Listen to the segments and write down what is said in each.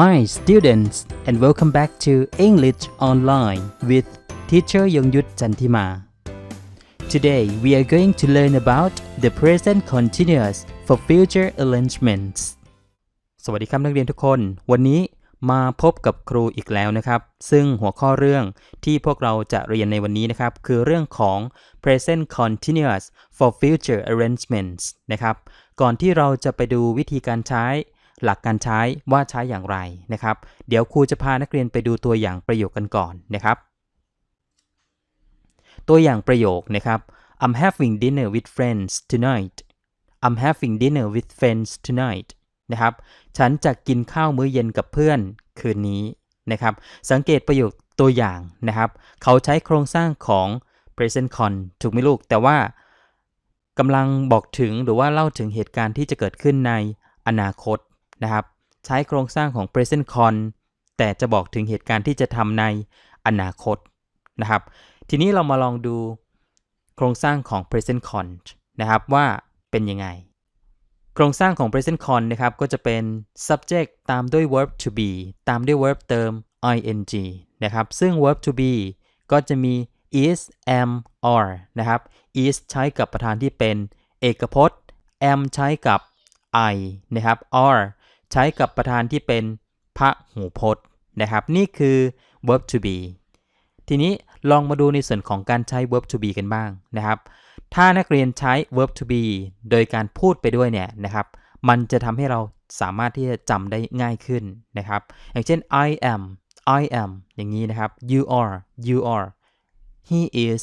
Hi students and welcome back to English Online with teacher Yongyut Chantima. Today we are going to learn about the present continuous for future arrangements. สวัสดีครับนักเรียนทุกคน วันนี้มาพบกับครูอีกแล้วนะครับ ซึ่งหัวข้อเรื่องที่พวกเราจะเรียนในวันนี้นะครับ คือเรื่องของ present continuous for future arrangements นะครับ ก่อนที่เราจะไปดูวิธีการใช้ หลักการใช้ว่าใช้อย่างไรนะครับ เดี๋ยวครูจะพานักเรียนไปดูตัวอย่างประโยคกันก่อนนะครับ ตัวอย่างประโยคนะครับ I'm having dinner with friends tonight I'm having dinner with friends tonight นะครับ ฉันจะกินข้าวมื้อเย็นกับเพื่อนคืนนี้นะครับ สังเกตประโยคตัวอย่างนะครับ เขาใช้โครงสร้างของ present con ถูกไหมลูก แต่ว่ากำลังบอกถึงหรือว่าเล่าถึงเหตุการณ์ที่จะเกิดขึ้นในอนาคต นะครับใช้โครงสร้างของ present con แต่จะบอกถึงเหตุการณ์ที่จะทำในอนาคตนะครับ ทีนี้เรามาลองดูโครงสร้างของ present con นะครับว่าเป็นยังไง โครงสร้างของ present con นะครับก็จะเป็น subject ตามด้วย verb to be ตามด้วย verb เติม ing นะครับซึ่ง verb to be ก็จะมี is am are นะครับ is ใช้กับประธานที่เป็นเอกพจน์ am ใช้กับ I นะครับ are ใช้กับประธานที่เป็นพระหูพจน์นะครับ นี่คือ verb to be ทีนี้ลองมาดูในส่วนของการใช้ verb to be กันบ้างนะครับ ถ้านักเรียนใช้ verb to be โดยการพูดไปด้วยเนี่ยนะครับ มันจะทำให้เราสามารถที่จะจำได้ง่ายขึ้นนะครับ อย่างเช่น I am I am อย่างนี้นะครับ you are you are he is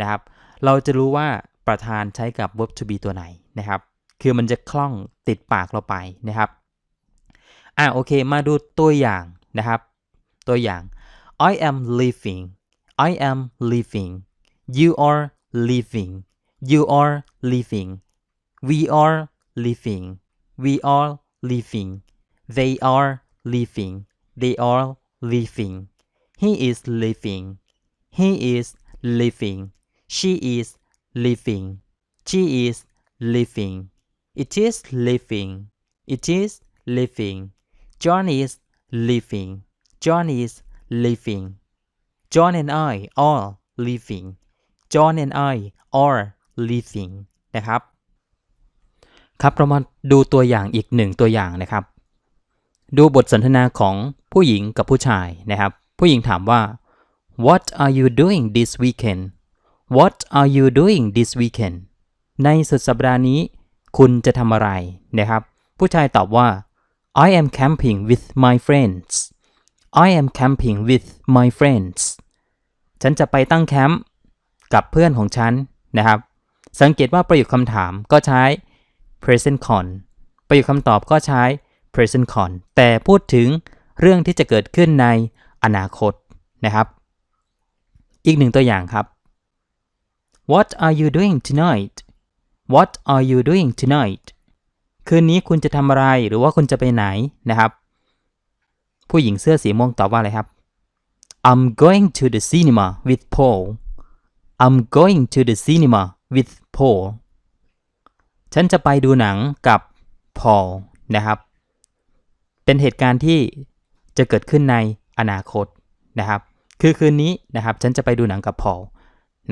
นะครับ เราจะรู้ว่าประธานใช้กับ verb to be ตัวไหนนะครับ คือมันจะคล่องติดปากเราไปนะครับ อ่ะโอเค มาดูตัวอย่างนะครับ ตัวอย่าง I am living I am living you are living you are living we are living we are living they are living they are living he is living he is living she is living she is living it is living it is living John is living John is living John and I are living John and I are living นะครับ ครับเรามาดูตัวอย่างอีกหนึ่งตัวอย่างนะครับ ดูบทสนทนาของผู้หญิงกับผู้ชายนะครับ ผู้หญิงถามว่า What are you doing this weekend What are you doing this weekend ในสุดสัปดาห์นี้ คุณจะทำอะไรนะครับ ผู้ชายตอบว่า I am camping with my friends I am camping with my friends ฉันจะไปตั้งแคมป์กับเพื่อนของฉันนะครับ สังเกตว่าประโยคคำถามก็ใช้ present con ประโยคคำตอบก็ใช้ present con แต่พูดถึงเรื่องที่จะเกิดขึ้นในอนาคตนะครับ อีกหนึ่งตัวอย่างครับ What are you doing tonight What are you doing tonight คืนนี้คุณจะทำอะไรหรือว่าคุณจะไปไหนนะครับ ผู้หญิงเสื้อสีม่วงตอบว่าอะไรครับ I'm going to the cinema with Paul I'm going to the cinema with Paul ฉันจะไปดูหนังกับ Paul นะครับ เป็นเหตุการณ์ที่จะเกิดขึ้นในอนาคตนะครับ คือคืนนี้นะครับ ฉันจะไปดูหนังกับ Paul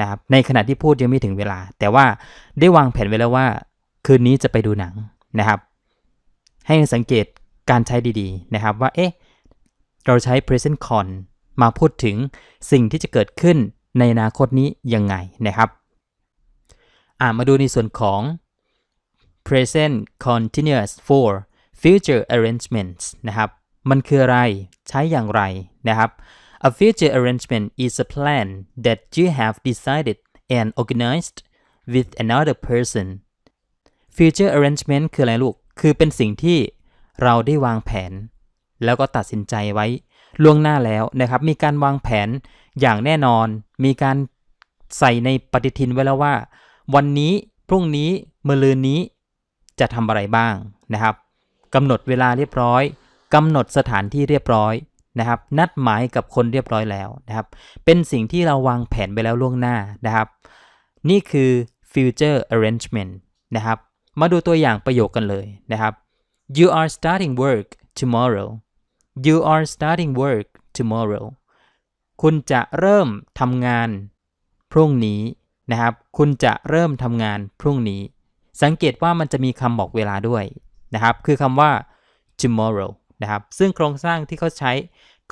นะครับ ในขณะที่พูดยังไม่ถึงเวลา แต่ว่าได้วางแผนไว้แล้วว่า คืนนี้จะไปดูหนัง นะครับ ให้สังเกตการใช้ดีๆนะครับว่าเอ๊ะเราใช้ present con มาพูดถึงสิ่งที่จะเกิดขึ้นในอนาคตนี้ยังไงนะครับมาดูในส่วนของ present continuous for future arrangements นะครับ มันคืออะไร ใช้อย่างไรนะครับ A future arrangement is a plan that you have decided and organized with another person future arrangement คืออะไรลูก คือเป็นสิ่งที่เราได้วางแผน แล้วก็ตัดสินใจไว้ล่วงหน้าแล้วนะครับ มีการวางแผนอย่างแน่นอน มีการใส่ในปฏิทินไว้แล้วว่า วันนี้พรุ่งนี้มะรืนนี้จะทำอะไรบ้างนะครับกำหนดเวลาเรียบร้อยกำหนดสถานที่เรียบร้อยนะครับ นัดหมายกับคนเรียบร้อยแล้วนะครับ เป็นสิ่งที่เราวางแผนไปแล้วล่วงหน้านะครับ นี่คือ future arrangement นะครับ มาดูตัวอย่างประโยคกันเลยนะครับ you are starting work tomorrow you are starting work tomorrow คุณจะเริ่มทำงานพรุ่งนี้นะครับ คุณจะเริ่มทำงานพรุ่งนี้ สังเกตว่ามันจะมีคำบอกเวลาด้วยนะครับ คือคำว่า tomorrow นะครับ ซึ่งโครงสร้างที่เขาใช้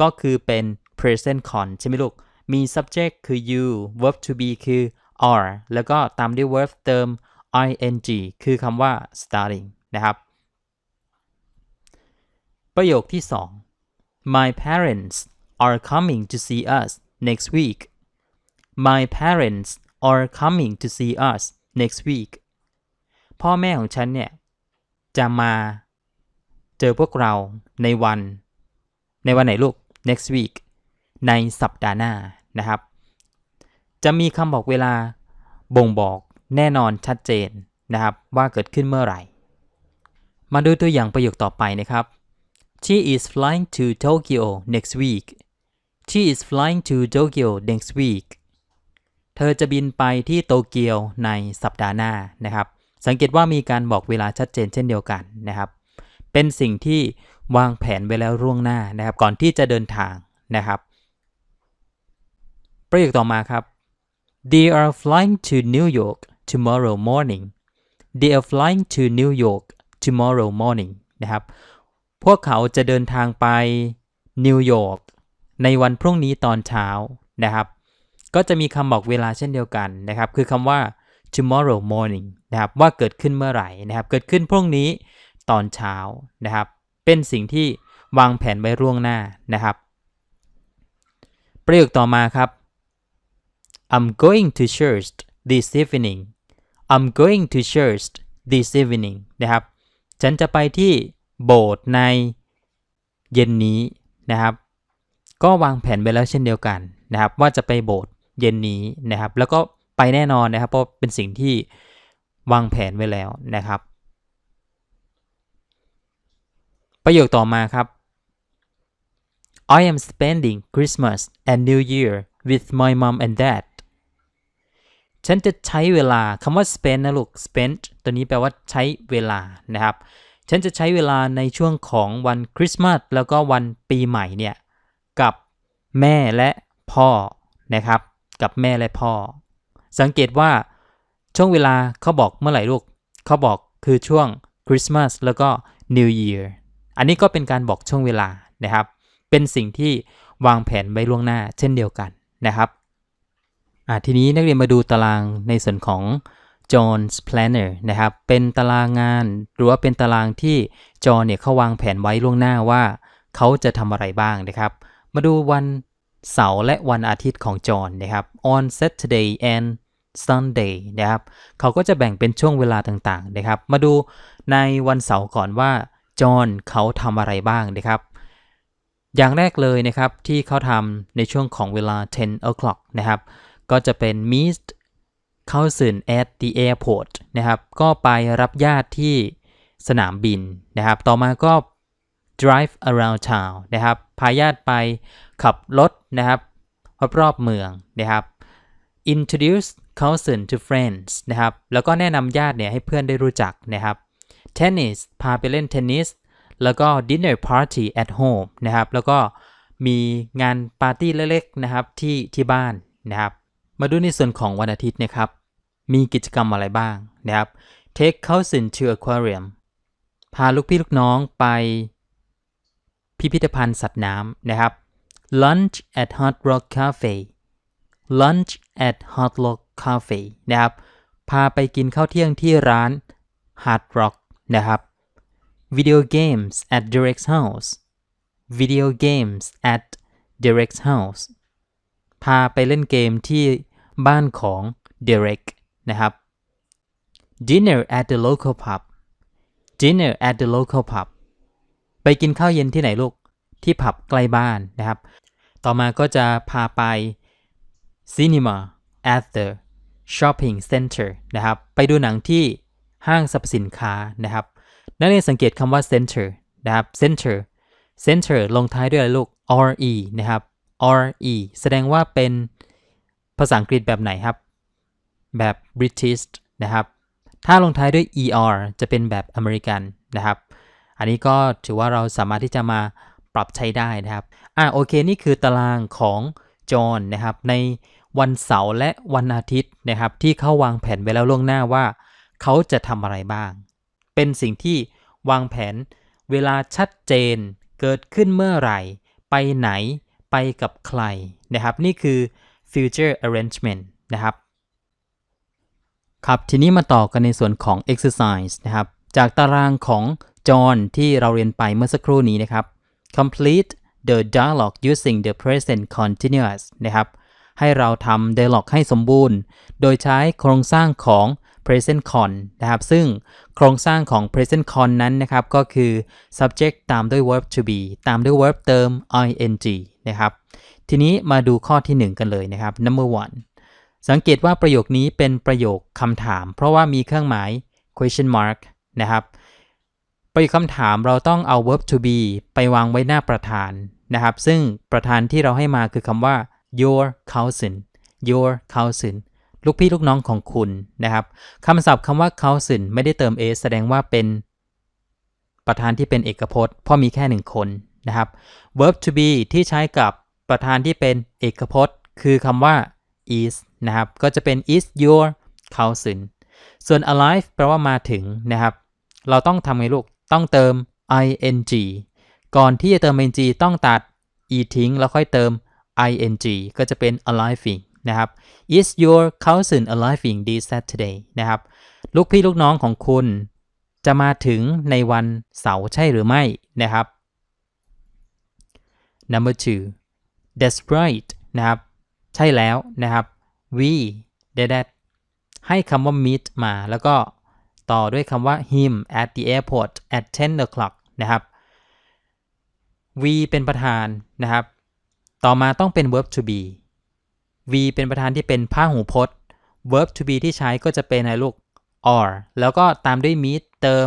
ก็คือเป็น present con ใช่ไหมลูก มี subject คือ you verb to be คือ are แล้วก็ตามด้วย verb เติม ing คือคำว่า starting นะครับ ประโยคที่ 2 My parents are coming to see us next week My parents are coming to see us next week พ่อแม่ของฉันเนี่ย จะมาเจอพวกเราในวัน ในวันไหนลูก next week ในสัปดาห์หน้านะครับ จะมีคำบอกเวลาบ่งบอก แน่นอนชัดเจนนะครับว่าเกิดขึ้นเมื่อไหร่ มาดูตัวอย่างประโยคต่อไปนะครับ She is flying to Tokyo next week She is flying to Tokyo next week เธอจะบินไปที่โตเกียวในสัปดาห์หน้านะครับ สังเกตว่ามีการบอกเวลาชัดเจนเช่นเดียวกันนะครับ เป็นสิ่งที่วางแผนไว้แล้วล่วงหน้านะครับ ก่อนที่จะเดินทางนะครับ ประโยคต่อมาครับ They are flying to New York tomorrow morning They are flying to New York tomorrow morning นะครับ พวกเขาจะเดินทางไปนิวยอร์กในวันพรุ่งนี้ตอนเช้านะครับ ก็จะมีคำบอกเวลาเช่นเดียวกันนะครับ คือคำว่า tomorrow morning นะครับ ว่าเกิดขึ้นเมื่อไหร่นะครับ เกิดขึ้นพรุ่งนี้ตอนเช้านะครับ เป็นสิ่งที่วางแผนไว้ล่วงหน้านะครับ ประโยคต่อมาครับ I'm going to church this evening I'm going to church this evening นะครับ ฉันจะไปที่โบสถ์ในเย็นนี้นะครับ ก็วางแผนไว้แล้วเช่นเดียวกันนะครับ ว่าจะไปโบสถ์เย็นนี้นะครับ แล้วก็ไปแน่นอนนะครับ เพราะเป็นสิ่งที่วางแผนไว้แล้วนะครับ ประโยคต่อมาครับ I am spending Christmas and New Year with my mom and dad ฉันจะใช้เวลาคำว่า spend นะลูก spend ตัวนี้แปลว่าใช้เวลานะครับ ฉันจะใช้เวลาในช่วงของวันคริสต์มาสแล้วก็วันปีใหม่เนี่ย กับแม่และพ่อนะครับ กับแม่และพ่อ สังเกตว่าช่วงเวลาเขาบอกเมื่อไหร่ลูกเขาบอกคือช่วงคริสต์มาสแล้วก็ New Year อันนี้ก็เป็นการบอกช่วงเวลานะครับ เป็นสิ่งที่วางแผนไว้ล่วงหน้าเช่นเดียวกันนะครับ อ่าทีนี้นักเรียนมาดูตารางในส่วนของ John's Planner นะครับ เป็นตารางงาน หรือว่าเป็นตารางที่จอนเนี่ยเขาวางแผนไว้ล่วงหน้าว่า เขาจะทำอะไรบ้างนะครับ มาดูวันเสาร์และวันอาทิตย์ของจอนนะครับ on Saturday and Sunday นะครับ เขาก็จะแบ่งเป็นช่วงเวลาต่างๆนะครับ มาดูในวันเสาร์ก่อนว่าจอห์นเขาทำอะไรบ้างนะครับ อย่างแรกเลยนะครับที่เขาทำในช่วงของเวลา 10 o'clock นะครับ ก็จะเป็น meet cousin at the airport นะครับ ก็ไปรับญาติที่สนามบินนะครับ ต่อมาก็ drive around town นะครับ พาญาติไปขับรถนะครับรอบๆเมืองนะครับ introduce cousin to friends นะครับ แล้วก็แนะนำญาติเนี่ยให้เพื่อนได้รู้จักนะครับ tennis พาไปเล่นเทนนิส แล้วก็ dinner party at home นะครับ แล้วก็มีงานปาร์ตี้เล็กๆนะครับที่ที่บ้านนะครับ มาดูในส่วนของวันอาทิตย์นะครับ มีกิจกรรมอะไรบ้างนะครับ take cousin to aquarium พาลูกพี่ลูกน้องไปพิพิธภัณฑ์สัตว์น้ำนะครับ lunch at Hot Rock Cafe lunch at Hot Rock Cafe นะครับ พาไปกินข้าวเที่ยงที่ร้าน Hard Rock นะครับ video games at Derek's house video games at Derek's house พาไปเล่นเกมที่บ้านของ Derek นะครับ dinner at the local pub dinner at the local pub ไปกินข้าวเย็นที่ไหนลูก ที่ผับใกล้บ้านนะครับ ต่อมาก็จะพาไป cinema at the shopping center นะครับ ไปดูหนังที่ห้างสรรพสินค้านะครับ นักเรียนสังเกตคำว่า center นะครับ center center ลงท้ายด้วยอะไรลูก re นะครับ re แสดงว่าเป็นภาษาอังกฤษแบบไหนครับ แบบ British นะครับ ถ้าลงท้ายด้วย er จะเป็นแบบอเมริกันนะครับ อันนี้ก็ถือว่าเราสามารถที่จะมาปรับใช้ได้นะครับ อ่าโอเค นี่คือตารางของจอห์นนะครับ ในวันเสาร์และวันอาทิตย์นะครับ ที่เขาวางแผนไว้แล้วล่วงหน้าว่า เขาจะทำอะไรบ้าง เป็นสิ่งที่วางแผนเวลาชัดเจน เกิดขึ้นเมื่อไหร่ ไปไหน ไปกับใครนะครับ นี่คือ future arrangement นะครับครับ ทีนี้มาต่อกันในส่วนของ exercise นะครับ จากตารางของจอห์นที่เราเรียนไปเมื่อสักครู่นี้นะครับ complete the dialogue using the present continuous นะครับ ให้เราทำ dialogue ให้สมบูรณ์ โดยใช้โครงสร้างของ present con นะครับ ซึ่งโครงสร้างของ present con นั้นนะครับ ก็คือ subject ตามด้วย verb to be ตามด้วย verb เติม ing นะครับ ทีนี้มาดูข้อที่ 1 กันเลยนะครับ number one สังเกตว่าประโยคนี้เป็นประโยคคำถาม เพราะว่ามีเครื่องหมาย question mark นะครับ ประโยคคำถามเราต้องเอา verb to be ไปวางไว้หน้าประธานนะครับ ซึ่งประธานที่เราให้มาคือคำว่า your cousin your cousin ลูกพี่ลูกน้องของคุณนะครับคำศัพท์คำว่า cousin ไม่ได้เติม s แสดงว่าเป็นประธานที่เป็นเอกพจน์เพราะมีแค่หนึ่งคน นะครับ verb to be ที่ใช้กับประธานที่เป็นเอกพจน์ คือคำว่า is นะครับ ก็จะเป็น is your cousin ส่วน alive แปลว่ามาถึงนะครับ เราต้องทำไงลูก ต้องเติม ing ก่อนที่จะเติม ing ต้องตัด e ทิ้ง แล้วค่อยเติม ing ก็จะเป็น aliving นะครับ is your cousin aliving this Saturday นะครับ ลูกพี่ลูกน้องของคุณจะมาถึงในวันเสาร์ใช่หรือไม่นะครับ number two that's right นะครับ ใช่แล้วนะครับ we that that ให้คำว่า meet มาแล้วก็ต่อด้วยคำว่า him at the airport at 10 o'clock นะครับ we เป็นประธานนะครับ ต่อมาต้องเป็น verb to be v เป็นประธานที่เป็นพหูพจน์ verb to be ที่ใช้ก็จะเป็นอะไรลูก or แล้วก็ตามด้วย meet เติม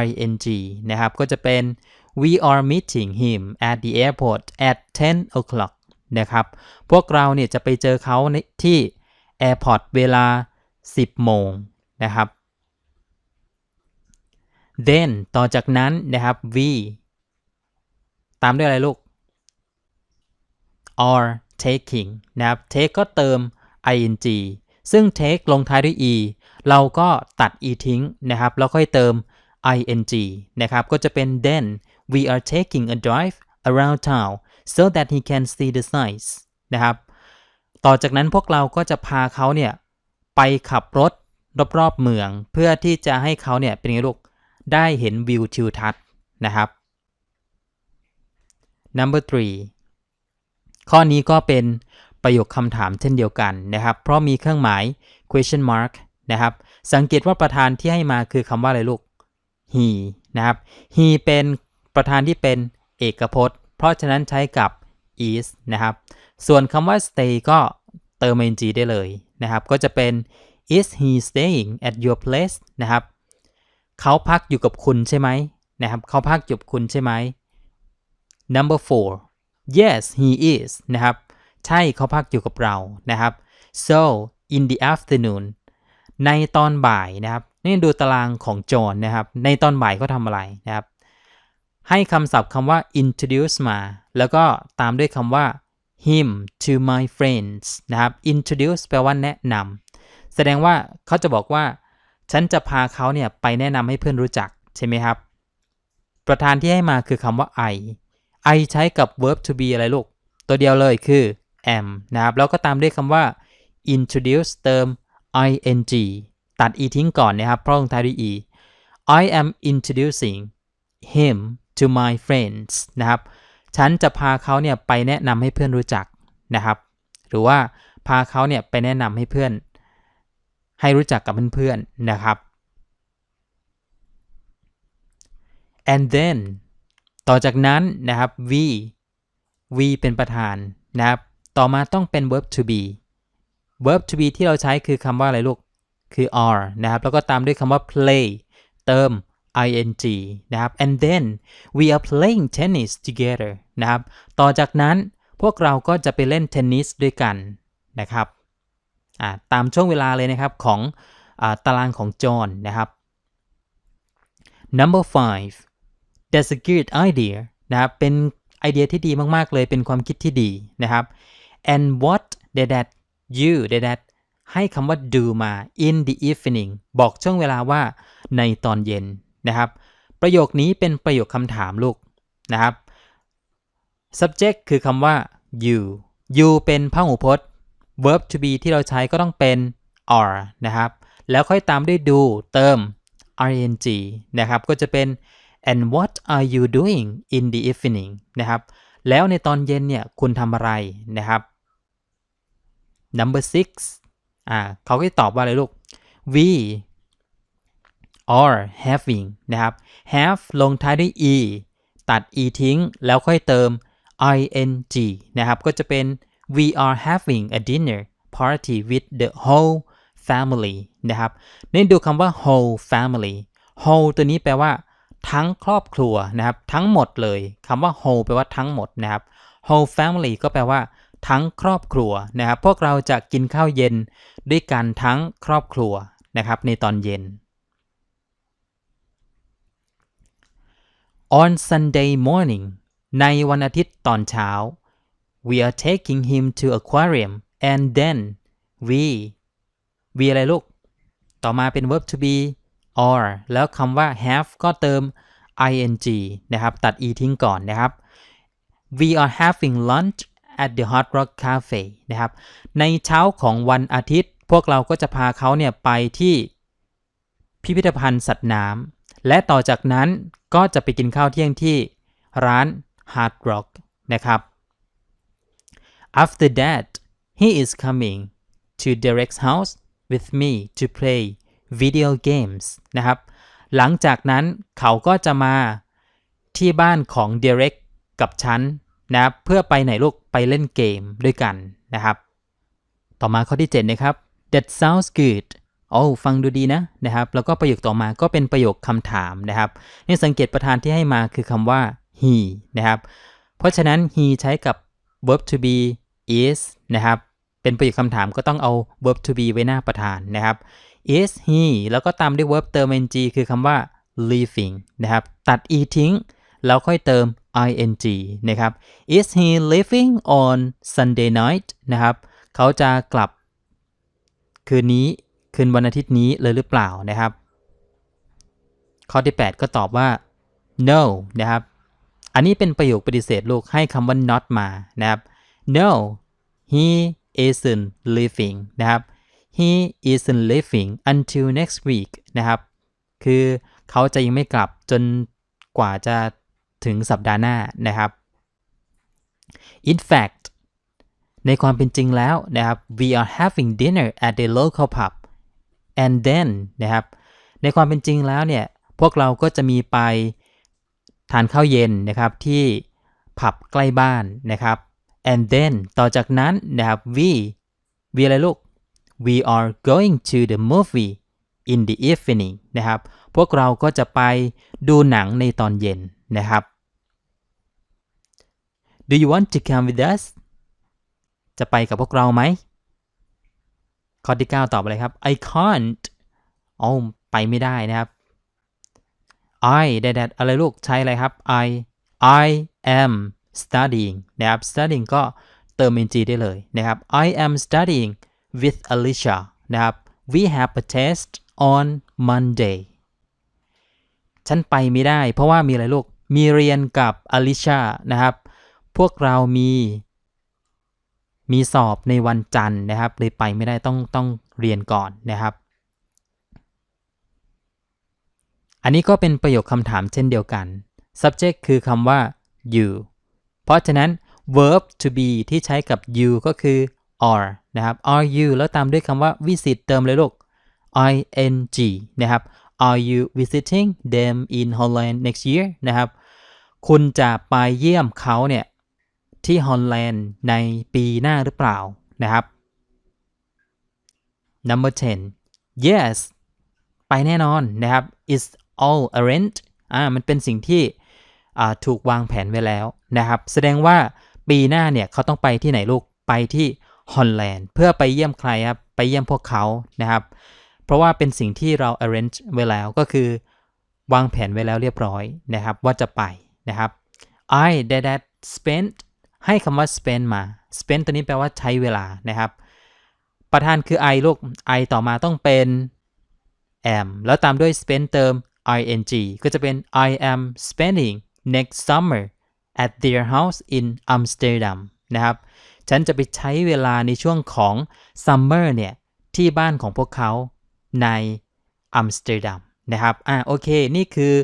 ing นะครับ ก็จะเป็น we are meeting him at the airport at 10 o'clock นะครับ พวกเราเนี่ยจะไปเจอเขาที่ airport เวลา 10 โมงนะครับ then ต่อจากนั้นนะครับ we ตามด้วยอะไรลูก are taking นะครับ take ก็เติม ing ซึ่ง take ลงท้ายด้วย e เราก็ตัด e ทิ้งนะครับ แล้วค่อยเติม ing นะครับ ก็จะเป็น then we are taking a drive around town so that he can see the sights นะครับ ต่อจากนั้นพวกเราก็จะพาเขาเนี่ย ไปขับรถรอบๆเมือง เพื่อที่จะให้เขาเนี่ยเป็นไงลูก ได้เห็นวิวทิวทัศน์นะครับ number three ข้อนี้ก็เป็นประโยคคำถามเช่นเดียวกันนะครับ เพราะมีเครื่องหมาย question mark นะครับ สังเกตว่าประธานที่ให้มาคือคำว่าอะไรลูก he นะครับ he เป็น ประธานที่เป็นเอกพจน์ เพราะฉะนั้นใช้กับ is นะครับ ส่วนคำว่า stay ก็เติม ing ได้เลยนะครับ ก็จะเป็น is he staying at your place นะครับ เขาพักอยู่กับคุณใช่ไหมนะครับ เขาพักอยู่กับคุณใช่ไหม number four yes he is นะครับ ใช่เขาพักอยู่กับเรานะครับ so in the afternoon ในตอนบ่ายนะครับ นี่ดูตารางของจอห์นนะครับ ในตอนบ่ายเขาทำอะไรนะครับ ให้คำศัพท์คำว่า introduce มา แล้วก็ตามด้วยคำว่า him to my friends นะครับ introduce แปลว่าแนะนำแสดงว่าเขาจะบอกว่า ฉันจะพาเขาเนี่ยไปแนะนำให้เพื่อนรู้จัก ใช่ไหมครับ ประธานที่ให้มาคือคำว่า I I ใช้กับ verb to be อะไรลูก ตัวเดียวเลยคือ am นะครับแล้วก็ตามด้วยคำว่า introduce เติม ing ตัด e ทิ้งก่อนนะครับ เพราะลงท้ายด้วย e I am introducing him to my friends นะครับ ฉันจะพาเขาเนี่ยไปแนะนำให้เพื่อนรู้จักนะครับ หรือว่าพาเขาเนี่ยไปแนะนำให้เพื่อน ให้รู้จักกับเพื่อนๆนะครับ and then ต่อจากนั้นนะครับ we we เป็นประธานนะครับ ต่อมาต้องเป็น verb to be verb to be ที่เราใช้คือคำว่าอะไรลูก คือ are นะครับ แล้วก็ตามด้วยคำว่า play เติม ing นะครับ and then we are playing tennis together นะครับ ต่อจากนั้นพวกเราก็จะไปเล่นเทนนิสด้วยกันนะครับตามช่วงเวลาเลยนะครับของอตารางของจอห์นนะครับ number five that's a good idea นะครับ เป็นไอเดียที่ดีมากๆ เลย เป็นความคิดที่ดีนะครับ and what did that you did that ให้คำว่า do มา in the evening บอกช่วงเวลาว่าในตอนเย็น นะครับ ประโยคนี้เป็นประโยคคำถามลูกนะครับ subject คือคำว่า you you เป็นพหูพจน์ verb to be ที่เราใช้ก็ต้องเป็น are นะครับ แล้วค่อยตามด้วย do เติม ing นะครับ ก็จะเป็น and what are you doing in the evening นะครับ แล้วในตอนเย็นเนี่ยคุณทำอะไรนะครับ number six อ่าเขาก็ตอบว่าอะไรลูก we are having นะครับ have ลงท้ายด้วย e ตัด e ทิ้ง แล้วค่อยเติม ing นะครับ ก็จะเป็น we are having a dinner party with the whole family นะครับนี่ดูคำว่า whole family whole ตัวนี้แปลว่า ทั้งครอบครัวนะครับ ทั้งหมดเลยคำว่า whole แปลว่าทั้งหมดนะครับ whole family ก็แปลว่า ทั้งครอบครัวนะครับ พวกเราจะกินข้าวเย็นด้วยกันทั้งครอบครัวนะครับ ในตอนเย็น on Sunday morning ในวันอาทิตย์ตอนเช้า we are taking him to aquarium and then we we อะไรลูก ต่อมาเป็น verb to be or แล้วคำว่า have ก็เติม ing นะครับ ตัด e ทิ้งก่อนนะครับ we are having lunch at the Hot Rock Cafe นะครับ ในเช้าของวันอาทิตย์ พวกเราก็จะพาเขาเนี่ยไปที่พิพิธภัณฑ์สัตว์น้ำและต่อจากนั้น ก็จะไปกินข้าวเที่ยงที่ร้าน Hard Rock นะครับ After that he is coming to Derek's house with me to play video games นะครับ หลังจากนั้นเขาก็จะมาที่บ้านของ Derek กับฉันนะครับเพื่อไปไหนลูกไปเล่นเกมด้วยกันนะครับ ต่อมาข้อที่ 7 นะครับ that sounds good โอ้ฟังดูดีนะนะครับ แล้วก็ประโยคต่อมาก็เป็นประโยคคำถามนะครับนี่สังเกตประธานที่ให้มาคือคำว่า he นะครับ เพราะฉะนั้น he ใช้กับ verb to be is นะครับ เป็นประโยคคำถามก็ต้องเอา verb to be ไว้หน้าประธานนะครับ is he แล้วก็ตามด้วย verb เติม ing คือคำว่า living นะครับ ตัด e ทิ้ง แล้วค่อยเติม ing นะครับ is he living on Sunday night นะครับ เขาจะกลับคืนนี้ คืนวันอาทิตย์นี้เลยหรือเปล่านะครับ ข้อที่ 8 ก็ตอบว่า no นะครับ อันนี้เป็นประโยคปฏิเสธลูกให้คำว่า not มานะครับ no he isn't living นะครับ he isn't living until next week นะครับ คือเขาจะยังไม่กลับจนกว่าจะถึงสัปดาห์หน้านะครับ in fact ในความเป็นจริงแล้วนะครับ we are having dinner at the local pub and then นะครับ ในความเป็นจริงแล้วเนี่ย พวกเราก็จะมีไปทานข้าวเย็นนะครับที่ผับใกล้บ้านนะครับ and then ต่อจากนั้นนะครับ we we อะไรลูก we are going to the movie in the evening นะครับ พวกเราก็จะไปดูหนังในตอนเย็นนะครับ Do you want to come with us จะไปกับพวกเราไหม ข้อที่ 9 ตอบอะไรครับ I can't อ๋อไปไม่ได้นะครับ I ได้แดดอะไรลูกใช้อะไรครับ I I am studying นะครับ studying ก็เติม ing ได้เลยนะครับ I am studying with Alicia นะครับ we have a test on Monday ฉันไปไม่ได้ เพราะว่ามีอะไรลูก มีเรียนกับ Alicia นะครับ พวกเรามี มีสอบในวันจันทร์นะครับเลยไปไม่ได้ต้องต้องเรียนก่อนนะครับ อันนี้ก็เป็นประโยคคำถามเช่นเดียวกัน subject คือคำว่า you เพราะฉะนั้น verb to be ที่ใช้กับ you ก็คือ are นะครับ are you แล้วตามด้วยคำว่า visit เติมเลยลูก ing นะครับ are you visiting them in Holland next year นะครับ คุณจะไปเยี่ยมเขาเนี่ย ที่ฮอลแลนด์ในปีหน้าหรือเปล่านะครับ number 10 yes ไปแน่นอนนะครับ is all arranged อ่ามันเป็นสิ่งที่อ่าถูกวางแผนไว้แล้วนะครับ แสดงว่าปีหน้าเนี่ยเขาต้องไปที่ไหนลูกไปที่ฮอลแลนด์เพื่อไปเยี่ยมใครครับ ไปเยี่ยมพวกเขานะครับ เพราะว่าเป็นสิ่งที่เรา arrange ไว้แล้วก็คือ วางแผนไว้แล้วเรียบร้อยนะครับ ว่าจะไปนะครับ I that spent ให้คำว่า spend มา spend ตัวนี้แปลว่าใช้เวลานะครับ ประธานคือ I ลูก I ต่อมาต้องเป็น am แล้วตามด้วย spend เติม ing ก็จะเป็น I am spending next summer at their house in Amsterdam นะครับ ฉันจะไปใช้เวลาในช่วงของ summer เนี่ย ที่บ้านของพวกเขาในอัมสเตอร์ดัมนะครับ อ่า โอเค นี่คือ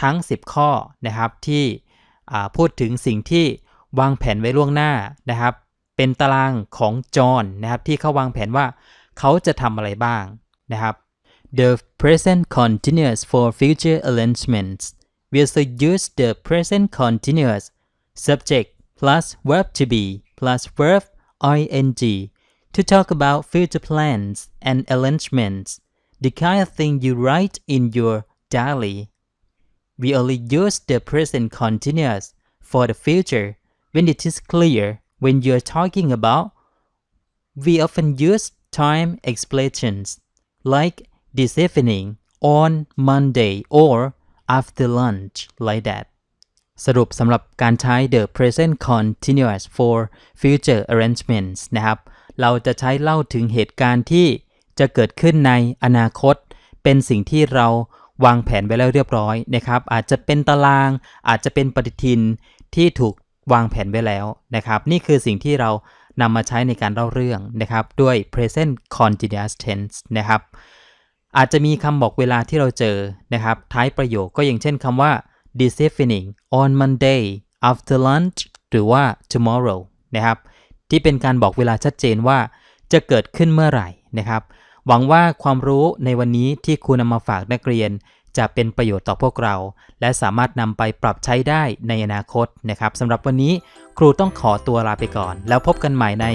ทั้ง 10 ข้อนะครับที่พูดถึงสิ่งที่ วางแผนไว้ล่วงหน้านะครับ เป็นตารางของจอห์นนะครับที่เขาวางแผนว่าเขาจะทำอะไรบ้างนะครับ The present continuous for future arrangements we also use the present continuous subject plus verb to be plus verb ing to talk about future plans and arrangements, the kind of thing you write in your diary. We only use the present continuous for the future when it is clear when you're talking about. We often use time expressions like this evening, on Monday, or after lunch, like that. สรุปสำหรับการใช้ the present continuous for future arrangements นะครับ เราจะใช้เล่าถึงเหตุการณ์ที่จะเกิดขึ้นในอนาคต เป็นสิ่งที่เราวางแผนไว้แล้วเรียบร้อยนะครับ อาจจะเป็นตาราง อาจจะเป็นปฏิทินที่ถูก วางแผนไว้แล้วนะครับ นี่คือสิ่งที่เรานำมาใช้ในการเล่าเรื่องนะครับ ด้วย present continuous tense นะครับ อาจจะมีคำบอกเวลาที่เราเจอนะครับ ท้ายประโยคก็อย่างเช่นคำว่า this evening on Monday after lunch หรือว่า tomorrow นะครับ ที่เป็นการบอกเวลาชัดเจนว่าจะเกิดขึ้นเมื่อไหร่นะครับ หวังว่าความรู้ในวันนี้ที่ครูนำมาฝากนักเรียน จะเป็นประโยชน์ต่อพวกเรา และสามารถนำไปปรับใช้ได้ในอนาคตนะครับสำหรับวันนี้ครูต้องขอตัวลาไปก่อน แล้วพบกันใหม่ใน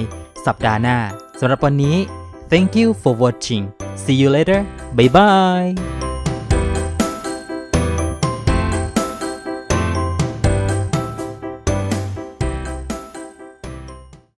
สัปดาห์หน้าสำหรับวันนี้ thank you for watching see you later bye bye